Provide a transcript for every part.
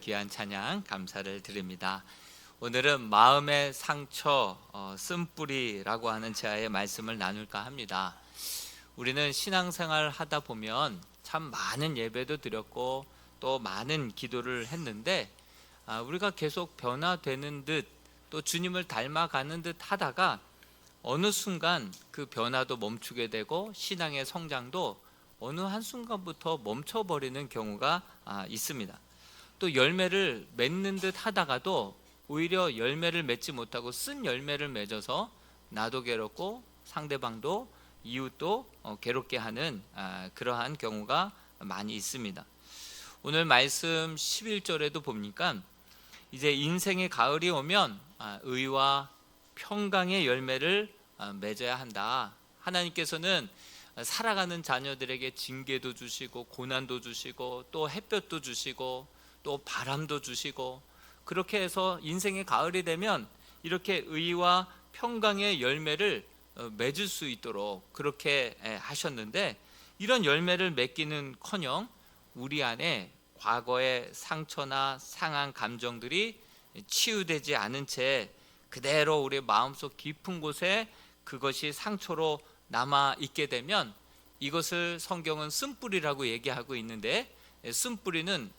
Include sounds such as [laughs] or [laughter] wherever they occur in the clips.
귀한 찬양 감사를 드립니다. 오늘은 마음의 상처 어, 쓴뿌리라고 하는 제아의 말씀을 나눌까 합니다. 우리는 신앙생활 하다 보면 참 많은 예배도 드렸고 또 많은 기도를 했는데 아, 우리가 계속 변화되는 듯 또 주님을 닮아가는 듯 하다가 어느 순간 그 변화도 멈추게 되고 신앙의 성장도 어느 한 순간부터 멈춰버리는 경우가 아, 있습니다. 또 열매를 맺는 듯 하다가도 오히려 열매를 맺지 못하고 쓴 열매를 맺어서 나도 괴롭고 상대방도 이웃도 어, 괴롭게 하는 아, 그러한 경우가 많이 있습니다. 오늘 말씀 11절에도 보니까 이제 인생의 가을이 오면 아, 의와 평강의 열매를 아, 맺어야 한다. 하나님께서는 살아가는 자녀들에게 징계도 주시고 고난도 주시고 또 햇볕도 주시고 또 바람도 주시고 그렇게 해서 인생의 가을이 되면 이렇게 의와 평강의 열매를 어, 맺을 수 있도록 그렇게 에, 하셨는데 이런 열매를 맺기는커녕 우리 안에 과거의 상처나 상한 감정들이 치유되지 않은 채 그대로 우리 마음속 깊은 곳에 그것이 상처로 남아 있게 되면 이것을 성경은 쓴뿌리라고 얘기하고 있는데 쓴뿌리는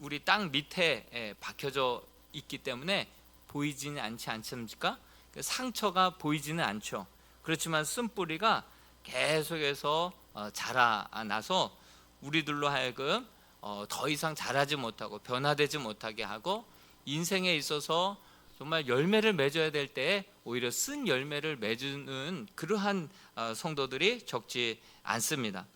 우리 땅 밑에 박혀져 있기 때문에 보이지는 않지 않습니까? 그 상처가 보이지는 않죠. 그렇지만 쓴뿌리가 계속해서 어, 자라나서 우리들로 하여금 어, 더 이상 자라지 못하고 변화되지 못하게 하고 인생에 있어서 정말 열매를 맺어야 될때 오히려 쓴 열매를 맺는 그러한 어, 성도들이 적지 않습니다.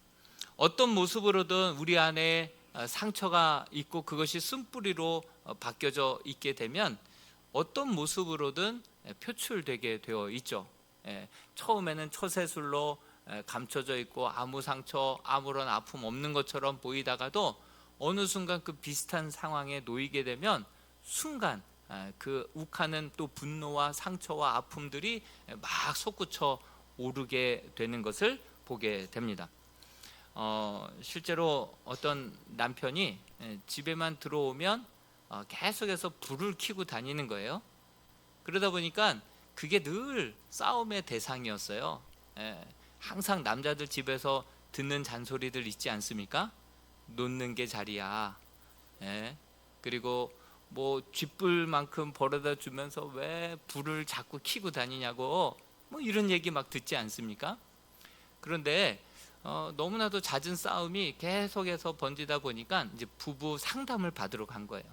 어떤 모습으로든 우리 안에 어, 상처가 있고 그것이 쓴뿌리로 어, 바뀌어져 있게 되면 어떤 모습으로든 표출되게 되어 있죠. 예, 처음에는 처세술로 감춰져 있고 아무 상처, 아무런 아픔 없는 것처럼 보이다가도 어느 순간 그 비슷한 상황에 놓이게 되면 순간 아, 그 욱하는 또 분노와 상처와 아픔들이 막 솟구쳐 오르게 되는 것을 보게 됩니다. 어, 실제로 어떤 남편이 예, 집에만 들어오면 어, 계속해서 불을 켜고 다니는 거예요. 그러다 보니까 그게 늘 싸움의 대상이었어요. 예, 항상 남자들 집에서 듣는 잔소리들 있지 않습니까? 놓는 게 자리야. 예, 그리고 뭐 쥐뿔만큼 벌어다 주면서 왜 불을 자꾸 켜고 다니냐고 뭐 이런 얘기 막 듣지 않습니까? 그런데 어, 너무나도 잦은 싸움이 계속해서 번지다 보니까 이제 부부 상담을 받으러 간 거예요.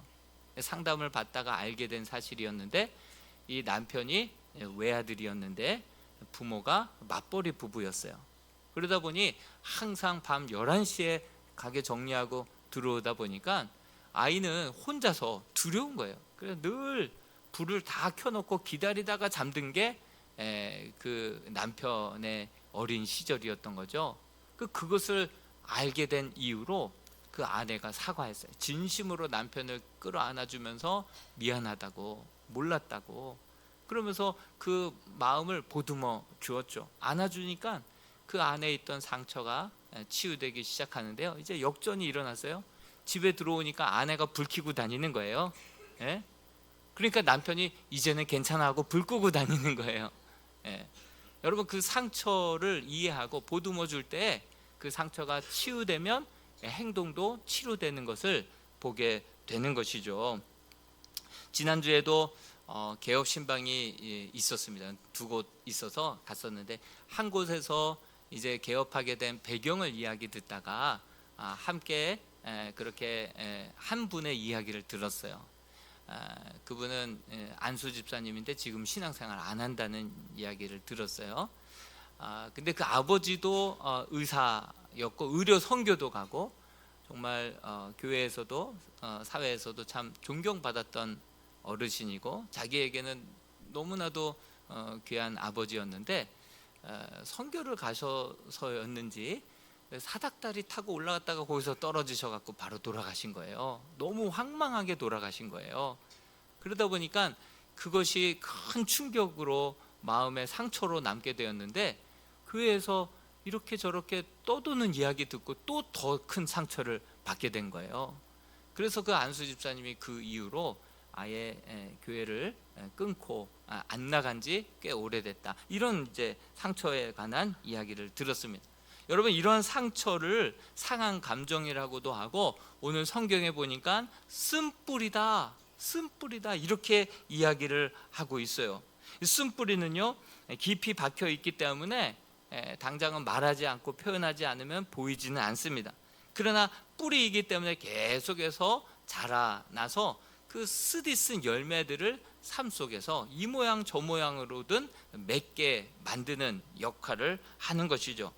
상담을 받다가 알게 된 사실이었는데 이 남편이 외아들이었는데 부모가 맞벌이 부부였어요. 그러다 보니 항상 밤 11시에 가게 정리하고 들어오다 보니까 아이는 혼자서 두려운 거예요. 그래서 늘 불을 다 켜놓고 기다리다가 잠든 게 그 남편의 어린 시절이었던 거죠. 그 그것을 알게 된 이후로 그 아내가 사과했어요. 진심으로 남편을 끌어안아주면서 미안하다고 몰랐다고 그러면서 그 마음을 보듬어 주었죠. 안아주니까 그 안에 있던 상처가 치유되기 시작하는데요. 이제 역전이 일어났어요. 집에 들어오니까 아내가 불 켜고 다니는 거예요. 예? 그러니까 남편이 이제는 괜찮아 하고 불 끄고 다니는 거예요. 예. 여러분 그 상처를 이해하고 보듬어 줄 때 그 상처가 치유되면 행동도 치료되는 것을 보게 되는 것이죠. 지난주에도 어, 개업 신방이 있었습니다. 두 곳 있어서 갔었는데 한 곳에서 이제 개업하게 된 배경을 이야기 듣다가 아, 함께 그렇게 한 분의 이야기를 들었어요. 아, 그분은 안수 집사님인데 지금 신앙생활 안 한다는 이야기를 들었어요. 아, 근데 그 아버지도 어, 의사였고 의료 선교도 가고 정말 어, 교회에서도 어, 사회에서도 참 존경받았던 어르신이고 자기에게는 너무나도 귀한 아버지였는데 선교를 가셔서였는지 사닥다리 타고 올라갔다가 거기서 떨어지셔 갖고 바로 돌아가신 거예요. 너무 황망하게 돌아가신 거예요. 그러다 보니까 그것이 큰 충격으로 마음의 상처로 남게 되었는데 교회에서 이렇게 저렇게 떠도는 이야기 듣고 또 더 큰 상처를 받게 된 거예요. 그래서 그 안수 집사님이 그 이후로 아예 에, 교회를 에, 끊고 아, 안 나간 지 꽤 오래됐다. 이런 이제 상처에 관한 이야기를 들었습니다. 여러분 이러한 상처를 상한 감정이라고도 하고 오늘 성경에 보니까 쓴뿌리다, 쓴뿌리다 이렇게 이야기를 하고 있어요. 이 쓴뿌리는요 깊이 박혀 있기 때문에 에, 당장은 말하지 않고 표현하지 않으면 보이지는 않습니다. 그러나 뿌리이기 때문에 계속해서 자라나서 그 쓰디쓴 열매들을 삶 속에서 이 모양 저 모양으로든 맺게 만드는 역할을 하는 것이죠.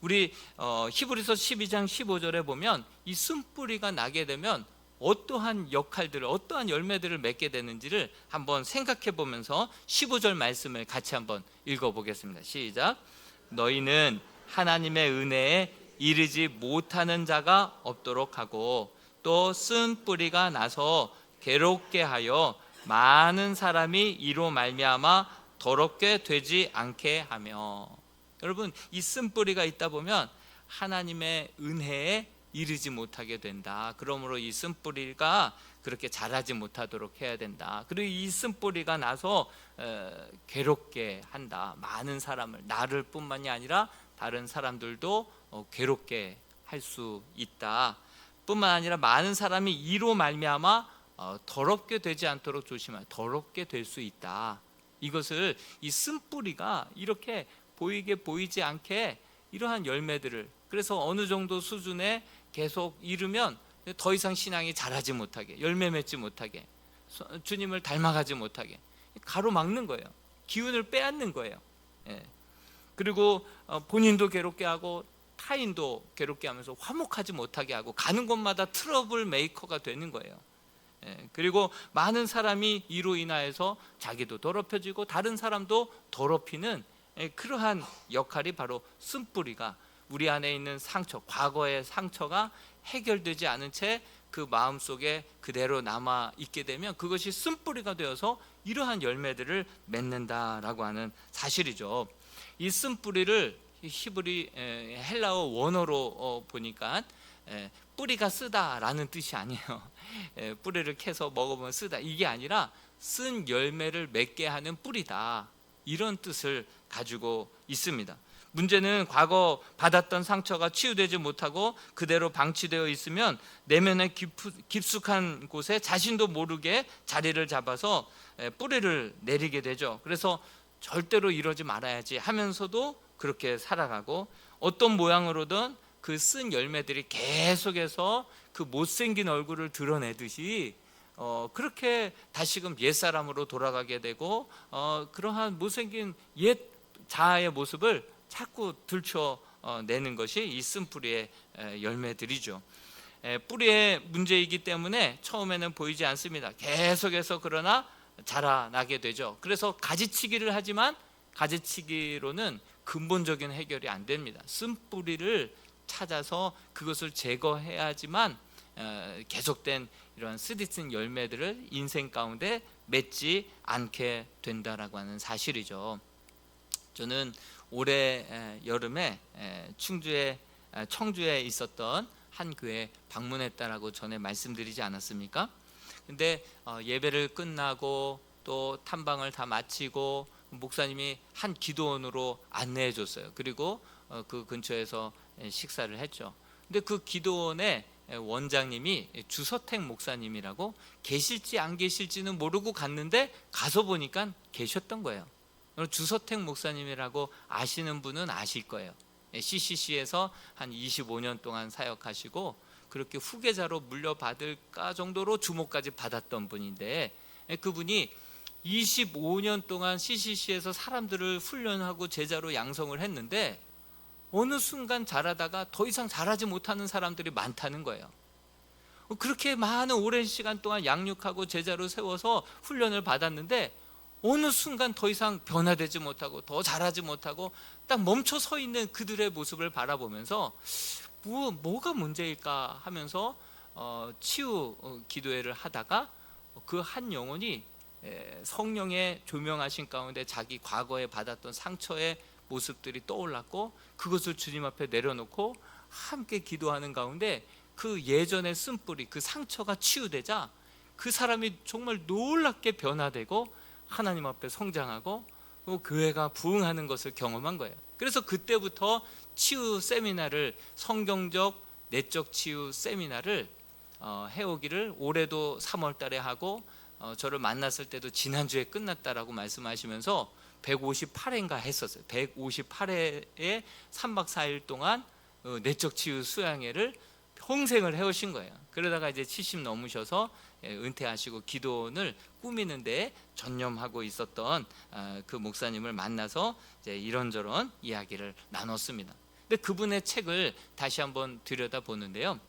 우리 어, 히브리서 12장 15절에 보면 이 쓴뿌리가 나게 되면 어떠한 역할들을 어떠한 열매들을 맺게 되는지를 한번 생각해 보면서 15절 말씀을 같이 한번 읽어 보겠습니다. 시작. 너희는 하나님의 은혜에 이르지 못하는 자가 없도록 하고 또 쓴 뿌리가 나서 괴롭게 하여 많은 사람이 이로 말미암아 더럽게 되지 않게 하며 여러분 이 쓴 뿌리가 있다 보면 하나님의 은혜에 이르지 못하게 된다. 그러므로 이 쓴 뿌리가 그렇게 자라지 못하도록 해야 된다. 그리고 이 쓴 뿌리가 나서 어, 괴롭게 한다. 많은 사람을 나를 뿐만이 아니라 다른 사람들도 어, 괴롭게 할 수 있다. 뿐만 아니라 많은 사람이 이로 말미암아 어, 더럽게 되지 않도록 조심하라. 더럽게 될 수 있다. 이것을 이 쓴뿌리가 이렇게 보이게 보이지 않게 이러한 열매들을 그래서 어느 정도 수준에 계속 이르면 더 이상 신앙이 자라지 못하게 열매 맺지 못하게 서- 주님을 닮아가지 못하게 가로막는 거예요. 기운을 빼앗는 거예요. 예. 그리고 어, 본인도 괴롭게 하고 타인도 괴롭게 하면서 화목하지 못하게 하고 가는 곳마다 트러블 메이커가 되는 거예요. 예, 그리고 많은 사람이 이로 인하여서 자기도 더럽혀지고 다른 사람도 더럽히는 예, 그러한 역할이 바로 쓴뿌리가 우리 안에 있는 상처, 과거의 상처가 해결되지 않은 채 그 마음 속에 그대로 남아 있게 되면 그것이 쓴뿌리가 되어서 이러한 열매들을 맺는다라고 하는 사실이죠. 이 쓴뿌리를 히브리 에, 헬라어 원어로 어, 보니까 에, 뿌리가 쓰다라는 뜻이 아니에요. 에, [laughs] 뿌리를 캐서 먹어보면 쓰다 이게 아니라 쓴 열매를 맺게 하는 뿌리다 이런 뜻을 가지고 있습니다. 문제는 과거 받았던 상처가 치유되지 못하고 그대로 방치되어 있으면 내면의 깊- 깊숙한 곳에 자신도 모르게 자리를 잡아서 에, 뿌리를 내리게 되죠. 그래서 절대로 이러지 말아야지 하면서도 그렇게 살아가고 어떤 모양으로든 그 쓴 열매들이 계속해서 그 못생긴 얼굴을 드러내듯이 어, 그렇게 다시금 옛 사람으로 돌아가게 되고 어, 그러한 못생긴 옛 자아의 모습을 자꾸 들춰 어, 내는 것이 이 쓴 뿌리의 에, 열매들이죠. 에, 뿌리의 문제이기 때문에 처음에는 보이지 않습니다. 계속해서 그러나 자라나게 되죠. 그래서 가지치기를 하지만 가지치기로는 근본적인 해결이 안 됩니다. 쓴 뿌리를 찾아서 그것을 제거해야지만 어, 계속된 이러한 쓰디쓴 열매들을 인생 가운데 맺지 않게 된다라고 하는 사실이죠. 저는 올해 에, 여름에 에, 충주에 에, 청주에 있었던 한 교회 방문했다라고 전에 말씀드리지 않았습니까? 근데 어, 예배를 끝나고 또 탐방을 다 마치고 목사님이 한 기도원으로 안내해 줬어요. 그리고 어, 그 근처에서 에, 식사를 했죠. 근데 그 기도원의 에, 원장님이 주서택 목사님이라고 계실지 안 계실지는 모르고 갔는데 가서 보니까 계셨던 거예요. 주서택 목사님이라고 아시는 분은 아실 거예요. CCC에서 한 25년 동안 사역하시고 그렇게 후계자로 물려받을까 정도로 주목까지 받았던 분인데 예, 그분이 25년 동안 CCC에서 사람들을 훈련하고 제자로 양성을 했는데 어느 순간 자라다가 더 이상 자라지 못하는 사람들이 많다는 거예요. 그렇게 많은 오랜 시간 동안 양육하고 제자로 세워서 훈련을 받았는데 어느 순간 더 이상 변화되지 못하고 더 자라지 못하고 딱 멈춰 서 있는 그들의 모습을 바라보면서 뭐, 뭐가 문제일까 하면서 어, 치유 어, 기도회를 하다가 그 한 영혼이 에, 성령의 조명하신 가운데 자기 과거에 받았던 상처의 모습들이 떠올랐고 그것을 주님 앞에 내려놓고 함께 기도하는 가운데 그 예전의 쓴뿌리 그 상처가 치유되자 그 사람이 정말 놀랍게 변화되고 하나님 앞에 성장하고 또 교회가 부흥하는 것을 경험한 거예요. 그래서 그때부터 치유 세미나를 성경적 내적 치유 세미나를 어, 해오기를 올해도 3월 달에 하고 어, 저를 만났을 때도 지난주에 끝났다라고 말씀하시면서 158회인가 했었어요. 158회에 3박 4일 동안 어, 내적 치유 수양회를 평생을 해오신 거예요. 그러다가 이제 70 넘으셔서 예, 은퇴하시고 기도원을 꾸미는데 전념하고 있었던 아, 그 목사님을 만나서 이제 이런저런 이야기를 나눴습니다. 근데 그분의 책을 다시 한번 들여다 보는데요.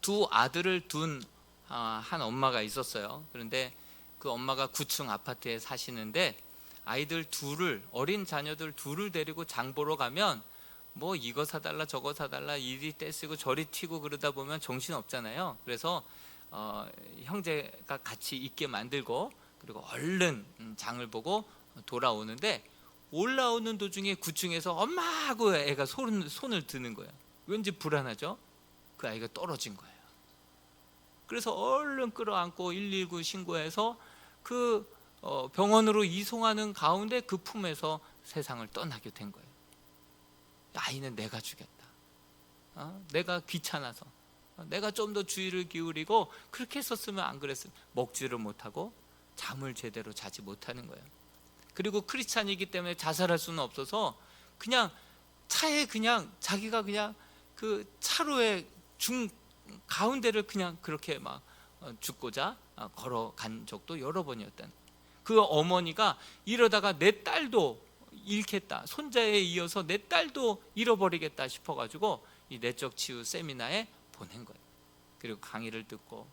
두 아들을 둔 한 엄마가 있었어요. 그런데 그 엄마가 9층 아파트에 사시는데 아이들 둘을 어린 자녀들 둘을 데리고 장 보러 가면 뭐 이거 사달라 저거 사달라 이리 떼쓰고 저리 튀고 그러다 보면 정신 없잖아요. 그래서 어, 형제가 같이 있게 만들고 그리고 얼른 음, 장을 보고 돌아오는데 올라오는 도중에 9층에서 엄마 하고 애가 손, 손을 드는 거예요. 왠지 불안하죠? 그 아이가 떨어진 거예요. 그래서 얼른 끌어안고 119 신고해서 그 어, 병원으로 이송하는 가운데 그 품에서 세상을 떠나게 된 거예요. 아이는 내가 죽였다. 어? 내가 귀찮아서. 어, 내가 좀 더 주의를 기울이고 그렇게 했었으면 안 그랬으면 먹지를 못하고 잠을 제대로 자지 못하는 거예요. 그리고 크리스찬이기 때문에 자살할 수는 없어서 그냥 차에 그냥 자기가 그냥 그 차로에 중 가운데를 그냥 그렇게 막 어, 죽고자 어, 걸어간 적도 여러 번이었다는 그 어머니가 이러다가 내 딸도 잃겠다 손자에 이어서 내 딸도 잃어버리겠다 싶어가지고 이 내적 치유 세미나에 보낸 거예요. 그리고 강의를 듣고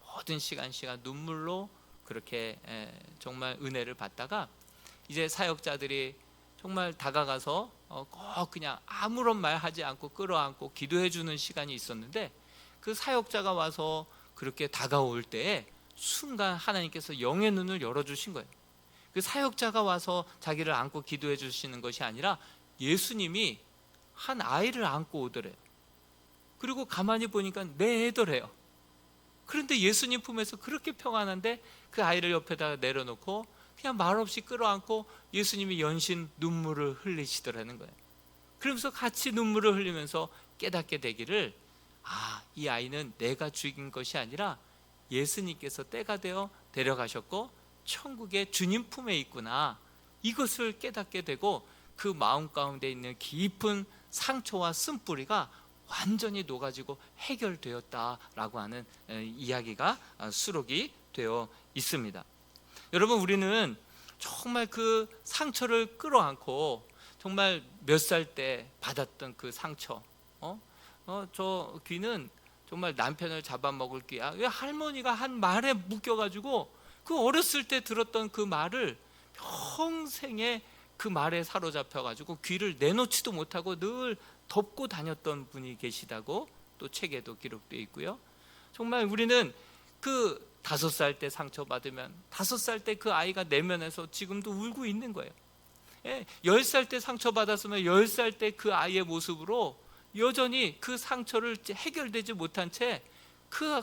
모든 시간 시간 눈물로 그렇게 정말 은혜를 받다가 이제 사역자들이 정말 다가가서 어, 꼭 그냥 아무런 말 하지 않고 끌어안고 기도해 주는 시간이 있었는데 그 사역자가 와서 그렇게 다가올 때에 순간 하나님께서 영의 눈을 열어 주신 거예요. 그 사역자가 와서 자기를 안고 기도해 주시는 것이 아니라 예수님이 한 아이를 안고 오더래요. 그리고 가만히 보니까 내 애더래요. 그런데 예수님 품에서 그렇게 평안한데 그 아이를 옆에다 내려놓고 그냥 말없이 끌어안고 예수님이 연신 눈물을 흘리시더라는 거예요. 그러면서 같이 눈물을 흘리면서 깨닫게 되기를 아, 이 아이는 내가 죽인 것이 아니라 예수님께서 때가 되어 데려가셨고 천국의 주님 품에 있구나. 이것을 깨닫게 되고 그 마음 가운데 있는 깊은 상처와 쓴뿌리가 완전히 녹아지고 해결되었다라고 하는 이야기가 어, 수록이 되어 있습니다. 여러분 우리는 정말 그 상처를 끌어안고 정말 몇 살 때 받았던 그 상처, 어? 어, 저 귀는 정말 남편을 잡아먹을. 왜 할머니가 한 말에 묶여가지고 그 어렸을 때 들었던 그 말을 평생에 그 말에 사로잡혀가지고 귀를 내놓지도 못하고 늘 덮고 다녔던 분이 계시다고 또 책에도 기록되어 있고요. 정말 우리는 그 다섯 살 때 상처 받으면 다섯 살 때 그 아이가 내면에서 지금도 울고 있는 거예요. 예, 열살 때 상처 받았으면 열 살 때 그 아이의 모습으로 여전히 그 상처를 해결되지 못한 채 그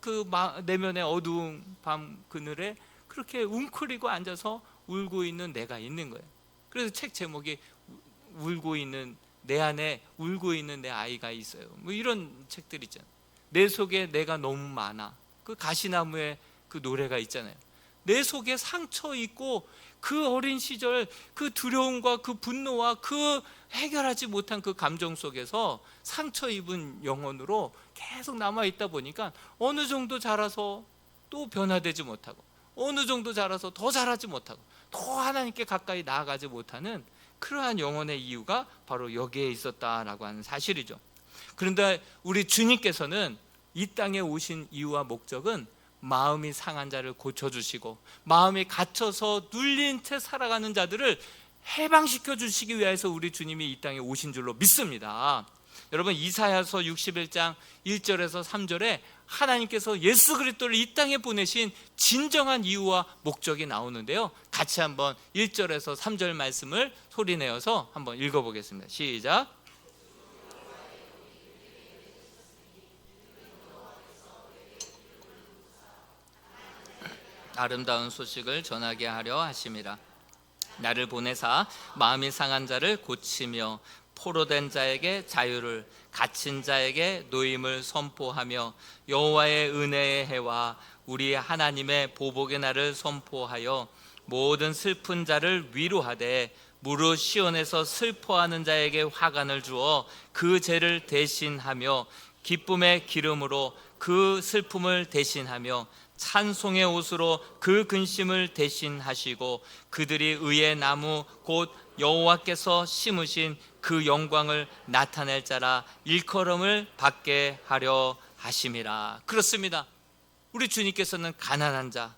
그 내면의 어두운 밤 그늘에 그렇게 웅크리고 앉아서 울고 있는 내가 있는 거예요. 그래서 책 제목이 울고 있는 내 안에 울고 있는 내 아이가 있어요. 뭐 이런 책들 있잖아요. 내 속에 내가 너무 많아. 그 가시나무에 그 노래가 있잖아요. 내 속에 상처 있고 그 어린 시절 그 두려움과 그 분노와 그 해결하지 못한 그 감정 속에서 상처 입은 영혼으로 계속 남아 있다 보니까 어느 정도 자라서 또 변화되지 못하고 어느 정도 자라서 더 자라지 못하고 더 하나님께 가까이 나아가지 못하는 그러한 영혼의 이유가 바로 여기에 있었다라고 하는 사실이죠. 그런데 우리 주님께서는 이 땅에 오신 이유와 목적은 마음이 상한 자를 고쳐주시고 마음이 갇혀서 눌린 채 살아가는 자들을 해방시켜 주시기 위해서 우리 주님이 이 땅에 오신 줄로 믿습니다. 여러분 이사야서 61장 1절에서 3절에 하나님께서 예수 그리스도를 이 땅에 보내신 진정한 이유와 목적이 나오는데요. 같이 한번 1절에서 3절 말씀을 소리 내어서 한번 읽어 보겠습니다. 시작. 아름다운 소식을 전하게 하려 하심이라 나를 보내사 마음이 상한 자를 고치며 포로된 자에게 자유를 갇힌 자에게 노임을 선포하며 여호와의 은혜의 해와 우리 하나님의 보복의 날을 선포하여 모든 슬픈 자를 위로하되 무릇 시온에서 슬퍼하는 자에게 화관을 주어 그 죄를 대신하며 기쁨의 기름으로 그 슬픔을 대신하며 찬송의 옷으로 그 근심을 대신하시고 그들이 의의 나무 곧 여호와께서 심으신 그 영광을 나타낼 자라 일컬음을 받게 하려 하심이라 그렇습니다. 우리 주님께서는 가난한 자,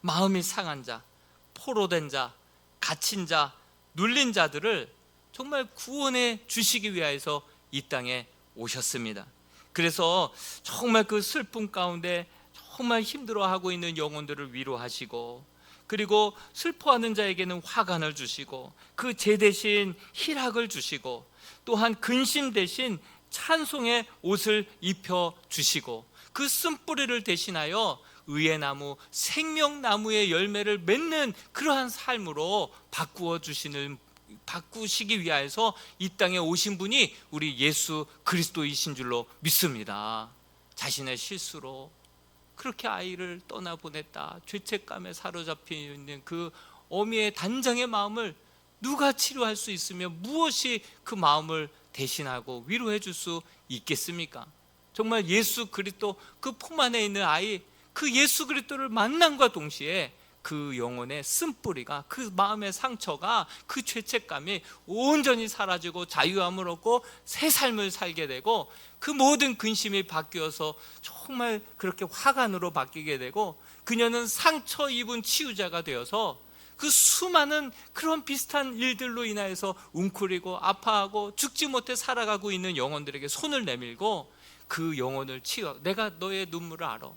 마음이 상한 자, 포로된 자, 갇힌 자, 눌린 자들을 정말 구원해 주시기 위하여서 이 땅에 오셨습니다. 그래서 정말 그 슬픔 가운데 정말 힘들어하고 있는 영혼들을 위로하시고 그리고 슬퍼하는 자에게는 화관을 주시고 그죄 대신 희락을 주시고 또한 근심 대신 찬송의 옷을 입혀 주시고 그 쓴뿌리를 대신하여 의의 나무 생명나무의 열매를 맺는 그러한 삶으로 바꾸어 주시는 바꾸시기 위하여서 이 땅에 오신 분이 우리 예수 그리스도이신 줄로 믿습니다. 자신의 실수로 그렇게 아이를 떠나 보냈다. 죄책감에 사로잡혀 있는 그 어미의 단장의 마음을 누가 치료할 수 있으며 무엇이 그 마음을 대신하고 위로해 줄 수 있겠습니까? 정말 예수 그리스도 그 품 안에 있는 아이 그 예수 그리스도를 만남과 동시에 그 영혼의 쓴뿌리가 그 마음의 상처가 그 죄책감이 온전히 사라지고 자유함을 얻고 새 삶을 살게 되고 그 모든 근심이 바뀌어서 정말 그렇게 화관으로 바뀌게 되고 그녀는 상처 입은 치유자가 되어서 그 수많은 그런 비슷한 일들로 인하여서 웅크리고 아파하고 죽지 못해 살아가고 있는 영혼들에게 손을 내밀고 그 영혼을 치유 내가 너의 눈물을 알아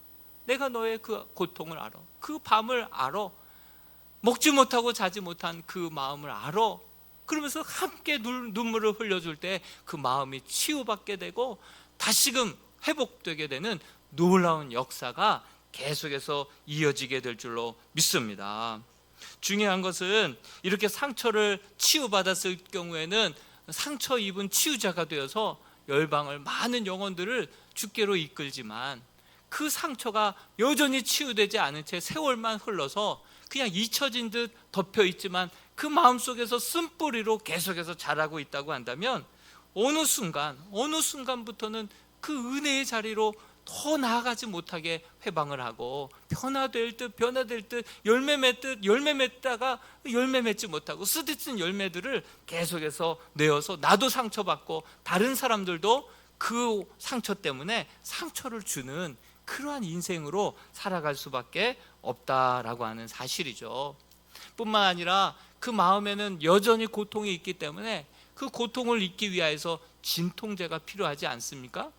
내가 너의 그 고통을 알아. 그 밤을 알아. 먹지 못하고 자지 못한 그 마음을 알아. 그러면서 함께 눈- 눈물을 흘려줄 때 그 마음이 치유받게 되고 다시금 회복되게 되는 놀라운 역사가 계속해서 이어지게 될 줄로 믿습니다. 중요한 것은 이렇게 상처를 치유받았을 경우에는 상처 입은 치유자가 되어서 열방을 많은 영혼들을 주께로 이끌지만 그 상처가 여전히 치유되지 않은 채 세월만 흘러서 그냥 잊혀진 듯 덮여 있지만 그 마음속에서 쓴뿌리로 계속해서 자라고 있다고 한다면 어느 순간 어느 순간부터는 그 은혜의 자리로 더 나아가지 못하게 회방을 하고 변화될 듯 변화될 듯 열매 맺듯 열매 맺다가 열매 맺지 못하고 쓰디쓴 열매들을 계속해서 내어서 나도 상처받고 다른 사람들도 그 상처 때문에 상처를 주는 그러한 인생으로 살아갈 수밖에 없다라고 하는 사실이죠. 뿐만 아니라 그 마음에는 여전히 고통이 있기 때문에 그 고통을 잊기 위하여서 진통제가 필요하지 않습니까?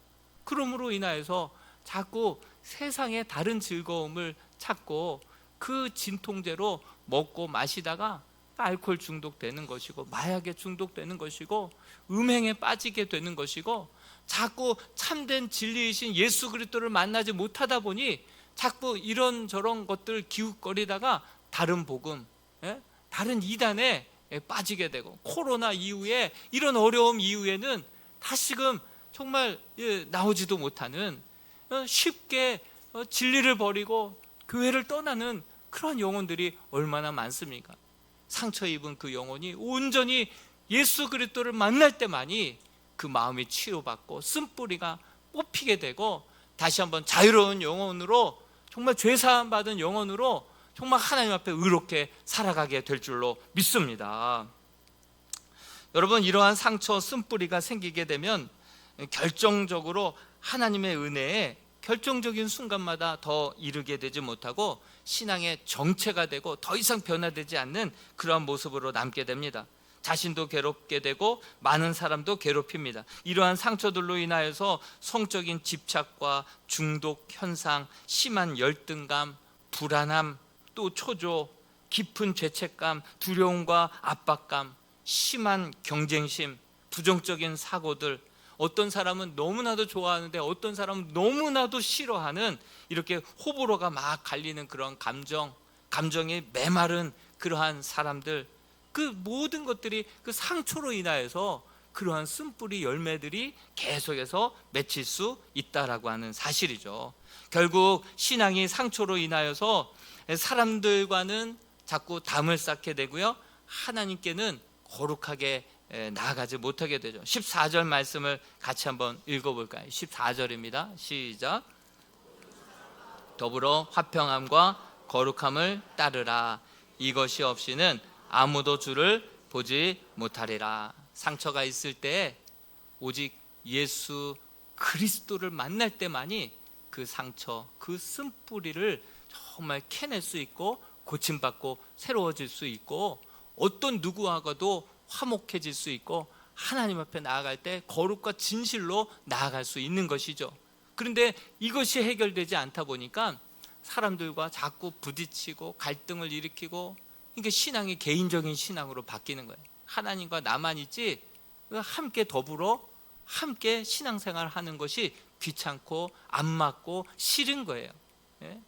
그러므로 인하여서 자꾸 세상의 다른 즐거움을 찾고 그 진통제로 먹고 마시다가 알코올 중독되는 것이고 마약에 중독되는 것이고 음행에 빠지게 되는 것이고 자꾸 참된 진리이신 예수 그리스도를 만나지 못하다 보니 자꾸 이런 저런 것들 기웃거리다가 다른 복음, 예? 다른 이단에 빠지게 되고 코로나 이후에 이런 어려움 이후에는 다시금 정말 예, 나오지도 못하는 어, 쉽게 어, 진리를 버리고 교회를 떠나는 그런 영혼들이 얼마나 많습니까? 상처 입은 그 영혼이 온전히 예수 그리스도를 만날 때만이 그 마음이 치유받고 쓴뿌리가 뽑히게 되고 다시 한번 자유로운 영혼으로 정말 죄 사함 받은 영혼으로 정말 하나님 앞에 의롭게 살아가게 될 줄로 믿습니다. 여러분 이러한 상처 쓴뿌리가 생기게 되면 결정적으로 하나님의 은혜에 결정적인 순간마다 더 이르게 되지 못하고 신앙의 정체가 되고 더 이상 변화되지 않는 그러한 모습으로 남게 됩니다. 자신도 괴롭게 되고 많은 사람도 괴롭힙니다. 이러한 상처들로 인하여서 성적인 집착과 중독 현상, 심한 열등감, 불안함, 또 초조, 깊은 죄책감, 두려움과 압박감, 심한 경쟁심, 부정적인 사고들, 어떤 사람은 너무나도 좋아하는데 어떤 사람은 너무나도 싫어하는 이렇게 호불호가 막 갈리는 그런 감정, 감정이 메마른 그러한 사람들 그 모든 것들이 그 상처로 인하여서 그러한 쓴뿌리 열매들이 계속해서 맺힐 수 있다라고 하는 사실이죠. 결국 신앙이 상처로 인하여서 사람들과는 자꾸 담을 쌓게 되고요. 하나님께는 거룩하게 에, 나아가지 못하게 되죠. 14절 말씀을 같이 한번 읽어볼까요? 14절입니다. 시작. 더불어 화평함과 거룩함을 따르라. 이것이 없이는 아무도 주를 보지 못하리라. 상처가 있을 때 오직 예수 그리스도를 만날 때만이 그 상처, 그 쓴뿌리를 정말 캐낼 수 있고 고침받고 새로워질 수 있고 어떤 누구하고도 화목해질 수 있고 하나님 앞에 나아갈 때 거룩과 진실로 나아갈 수 있는 것이죠. 그런데 이것이 해결되지 않다 보니까 사람들과 자꾸 부딪히고 갈등을 일으키고 이게 신앙이 개인적인 신앙으로 바뀌는 거예요. 하나님과 나만 있지 함께 더불어 함께 신앙생활 하는 것이 귀찮고 안 맞고 싫은 거예요. 예?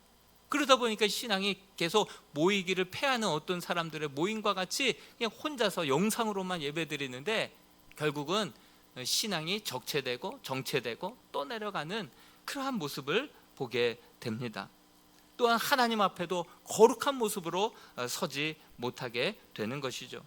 그러다 보니까 신앙이 계속 모이기를 패하는 어떤 사람들의 모임과 같이 그냥 혼자서 영상으로만 예배드리는데 결국은 신앙이 적체되고 정체되고 또 내려가는 그러한 모습을 보게 됩니다. 또한 하나님 앞에도 거룩한 모습으로 어, 서지 못하게 되는 것이죠.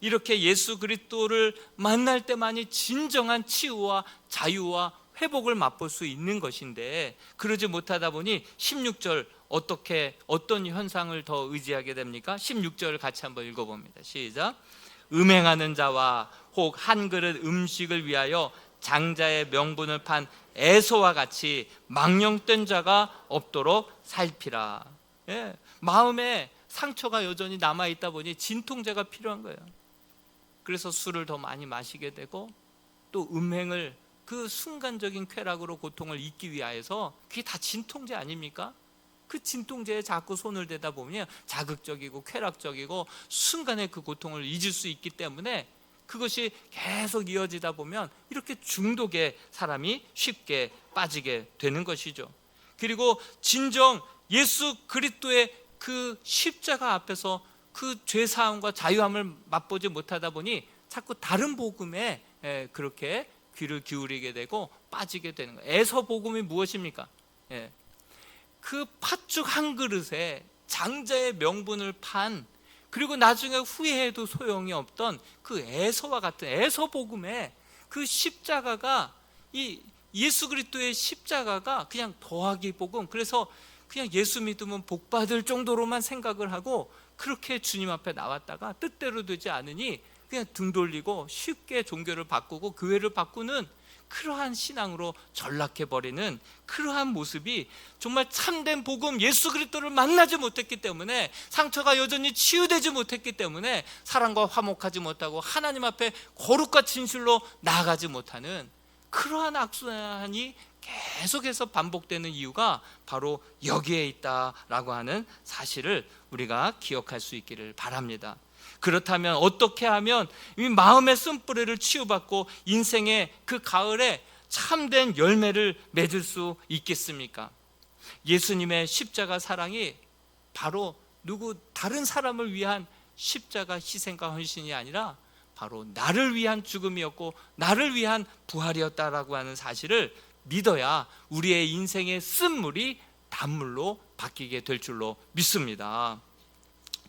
이렇게 예수 그리스도를 만날 때만이 진정한 치유와 자유와 회복을 맛볼 수 있는 것인데 그러지 못하다 보니 16절 어떻게 어떤 현상을 더 의지하게 됩니까? 16절 같이 한번 읽어 봅니다. 시작. 음행하는 자와 혹 한 그릇 음식을 위하여 장자의 명분을 판 에서와 같이 망령된 자가 없도록 살피라. 예, 마음에 상처가 여전히 남아 있다 보니 진통제가 필요한 거예요. 그래서 술을 더 많이 마시게 되고 또 음행을 그 순간적인 쾌락으로 고통을 잊기 위하여서 그게 다 진통제 아닙니까? 그 진통제에 자꾸 손을 대다 보면 자극적이고 쾌락적이고 순간에 그 고통을 잊을 수 있기 때문에 그것이 계속 이어지다 보면 이렇게 중독에 사람이 쉽게 빠지게 되는 것이죠. 그리고 진정 예수 그리스도의 그 십자가 앞에서 그 죄 사함과 자유함을 맛보지 못하다 보니 자꾸 다른 복음에 예, 그렇게 귀를 기울이게 되고 빠지게 되는 거예요. 에서 복음이 무엇입니까? 예. 그 팥죽 한 그릇에 장자의 명분을 판 그리고 나중에 후회해도 소용이 없던 그 에서와 같은 에서 복음에 그 십자가가 이 예수 그리스도의 십자가가 그냥 더하기 복음. 그래서 그냥 예수 믿으면 복 받을 정도로만 생각을 하고 그렇게 주님 앞에 나왔다가 뜻대로 되지 않으니 그냥 등 돌리고 쉽게 종교를 바꾸고 교회를 바꾸는 그러한 신앙으로 전락해 버리는 그러한 모습이 정말 참된 복음 예수 그리스도를 만나지 못했기 때문에 상처가 여전히 치유되지 못했기 때문에 사랑과 화목하지 못하고 하나님 앞에 거룩과 진실로 나아가지 못하는 그러한 악순환이 계속해서 반복되는 이유가 바로 여기에 있다라고 하는 사실을 우리가 기억할 수 있기를 바랍니다. 그렇다면 어떻게 하면 이 마음의 쓴뿌리를 치유받고 인생의 그 가을에 참된 열매를 맺을 수 있겠습니까? 예수님의 십자가 사랑이 바로 누구 다른 사람을 위한 십자가 희생과 헌신이 아니라 바로 나를 위한 죽음이었고 나를 위한 부활이었다라고 하는 사실을 믿어야 우리의 인생의 쓴물이 단물로 바뀌게 될 줄로 믿습니다.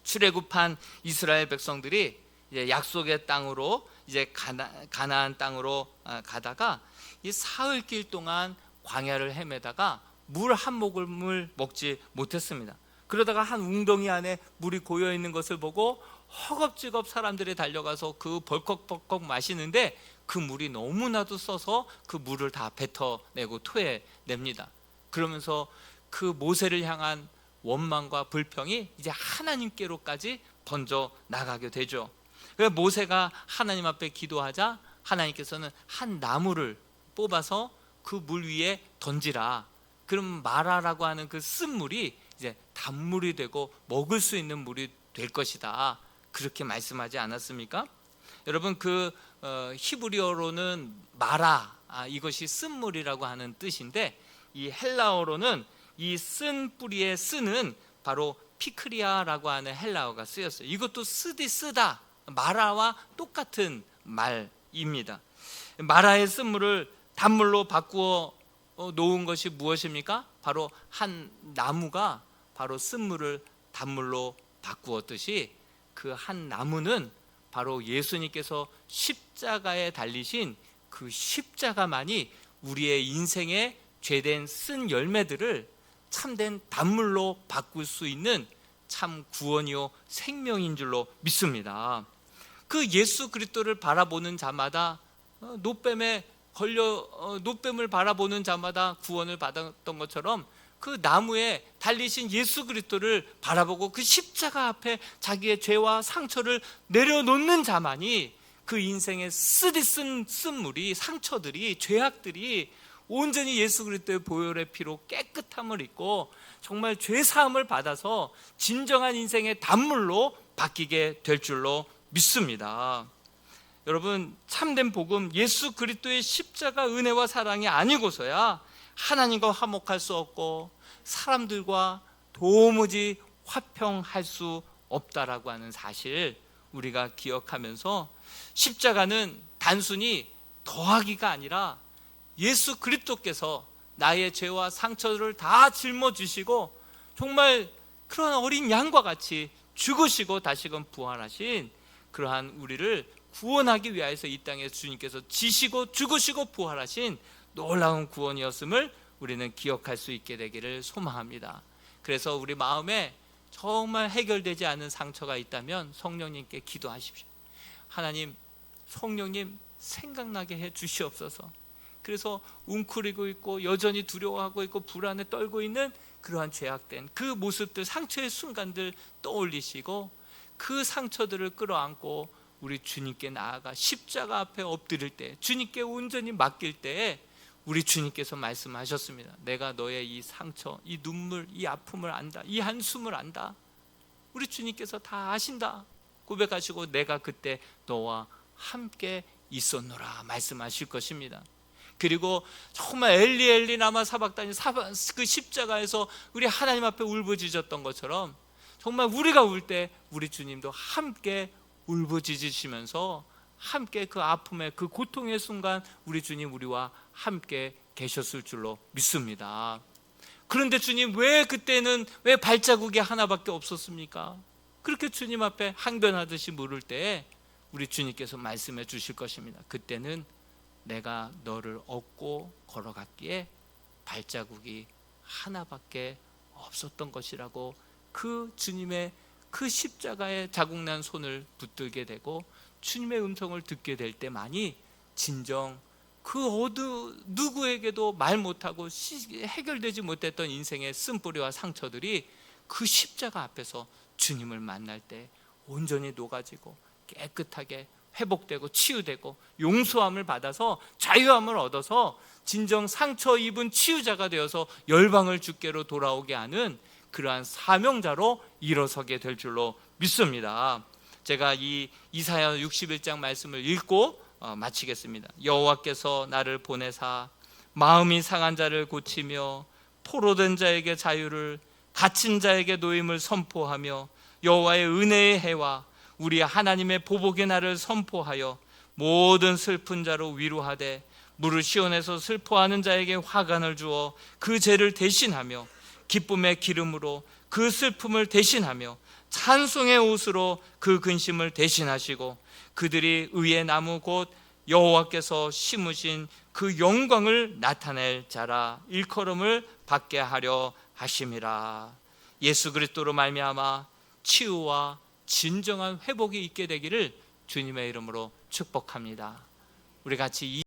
출애굽한 이스라엘 백성들이 이제 약속의 땅으로 이제 가나, 가나안 땅으로 아, 가다가 이 사흘길 동안 광야를 헤매다가 물 한 모금을 먹지 못했습니다. 그러다가 한 웅덩이 안에 물이 고여 있는 것을 보고 허겁지겁 사람들이 달려가서 그 벌컥벌컥 마시는데 그 물이 너무나도 써서 그 물을 다 뱉어내고 토해냅니다. 그러면서 그 모세를 향한 원망과 불평이 이제 하나님께로까지 번져 나가게 되죠. 그래서 모세가 하나님 앞에 기도하자 하나님께서는 한 나무를 뽑아서 그 물 위에 던지라. 그럼 마라라고 하는 그 쓴물이 이제 단물이 되고 먹을 수 있는 물이 될 것이다. 그렇게 말씀하지 않았습니까? 여러분 그 어, 히브리어로는 마라 아, 이것이 쓴물이라고 하는 뜻인데 이 헬라어로는 이 쓴 뿌리의 쓴은 바로 피크리아라고 하는 헬라어가 쓰였어요. 이것도 쓰디 쓰다 마라와 똑같은 말입니다. 마라의 쓴물을 단물로 바꾸어 어, 놓은 것이 무엇입니까? 바로 한 나무가 바로 쓴물을 단물로 바꾸었듯이 그 한 나무는 바로 예수님께서 십자가에 달리신 그 십자가만이 우리의 인생의 죄된 쓴 열매들을 참된 단물로 바꿀 수 있는 참 구원이요 생명인 줄로 믿습니다. 그 예수 그리스도를 바라보는 자마다 어, 노뱀에 걸려 어, 노뱀을 바라보는 자마다 구원을 받았던 것처럼 그 나무에 달리신 예수 그리스도를 바라보고 그 십자가 앞에 자기의 죄와 상처를 내려놓는 자만이 그 인생의 쓰디 쓴 쓴물이 상처들이 죄악들이 온전히 예수 그리스도의 보혈의 피로 깨끗함을 입고 정말 죄 사함을 받아서 진정한 인생의 단물로 바뀌게 될 줄로 믿습니다. 여러분 참된 복음 예수 그리스도의 십자가 은혜와 사랑이 아니고서야 하나님과 화목할 수 없고 사람들과 도무지 화평할 수 없다라고 하는 사실 우리가 기억하면서 십자가는 단순히 더하기가 아니라 예수 그리스도께서 나의 죄와 상처를 다 짊어지시고 정말 그런 어린 양과 같이 죽으시고 다시금 부활하신 그러한 우리를 구원하기 위하여서 이 땅에 주님께서 지시고 죽으시고 부활하신 놀라운 구원이었음을 우리는 기억할 수 있게 되기를 소망합니다. 그래서 우리 마음에 정말 해결되지 않은 상처가 있다면 성령님께 기도하십시오. 하나님, 성령님 생각나게 해 주시옵소서. 그래서 웅크리고 있고 여전히 두려워하고 있고 불안에 떨고 있는 그러한 죄악된 그 모습들 상처의 순간들 떠올리시고 그 상처들을 끌어안고 우리 주님께 나아가 십자가 앞에 엎드릴 때 주님께 온전히 맡길 때에 우리 주님께서 말씀하셨습니다. 내가 너의 이 상처, 이 눈물, 이 아픔을 안다. 이 한숨을 안다. 우리 주님께서 다 아신다. 고백하시고 내가 그때 너와 함께 있었노라 말씀하실 것입니다. 그리고 정말 엘리 엘리 나마 사박단이 사박, 그 십자가에서 우리 하나님 앞에 울부짖었던 것처럼 정말 우리가 울 때 우리 주님도 함께 울부짖으시면서 함께 그 아픔의 그 고통의 순간 우리 주님 우리와 함께 계셨을 줄로 믿습니다. 그런데 주님 왜 그때는 왜 발자국이 하나밖에 없었습니까? 그렇게 주님 앞에 항변하듯이 물을 때 우리 주님께서 말씀해 주실 것입니다. 그때는 내가 너를 얻고 걸어갔기에 발자국이 하나밖에 없었던 것이라고 그 주님의 그 십자가에 자국난 손을 붙들게 되고 주님의 음성을 듣게 될 때만이 진정 그 어느 누구에게도 말 못하고 시- 해결되지 못했던 인생의 쓴뿌리와 상처들이 그 십자가 앞에서 주님을 만날 때 온전히 녹아지고 깨끗하게 회복되고 치유되고 용서함을 받아서 자유함을 얻어서 진정 상처 입은 치유자가 되어서 열방을 주께로 돌아오게 하는 그러한 사명자로 일어서게 될 줄로 믿습니다. 제가 이 이사야 61장 말씀을 읽고 어, 마치겠습니다. 여호와께서 나를 보내사 마음이 상한 자를 고치며 포로된 자에게 자유를 갇힌 자에게 노임을 선포하며 여호와의 은혜의 해와 우리 하나님의 보복의 날을 선포하여 모든 슬픈 자로 위로하되 물을 시원해서 슬퍼하는 자에게 화관을 주어 그 죄를 대신하며 기쁨의 기름으로 그 슬픔을 대신하며 찬송의 옷으로 그 근심을 대신하시고 그들이 의의 나무 곧 여호와께서 심으신 그 영광을 나타낼 자라 일컬음을 받게 하려 하심이라. 예수 그리스도로 말미암아 치유와 진정한 회복이 있게 되기를 주님의 이름으로 축복합니다. 우리 같이 이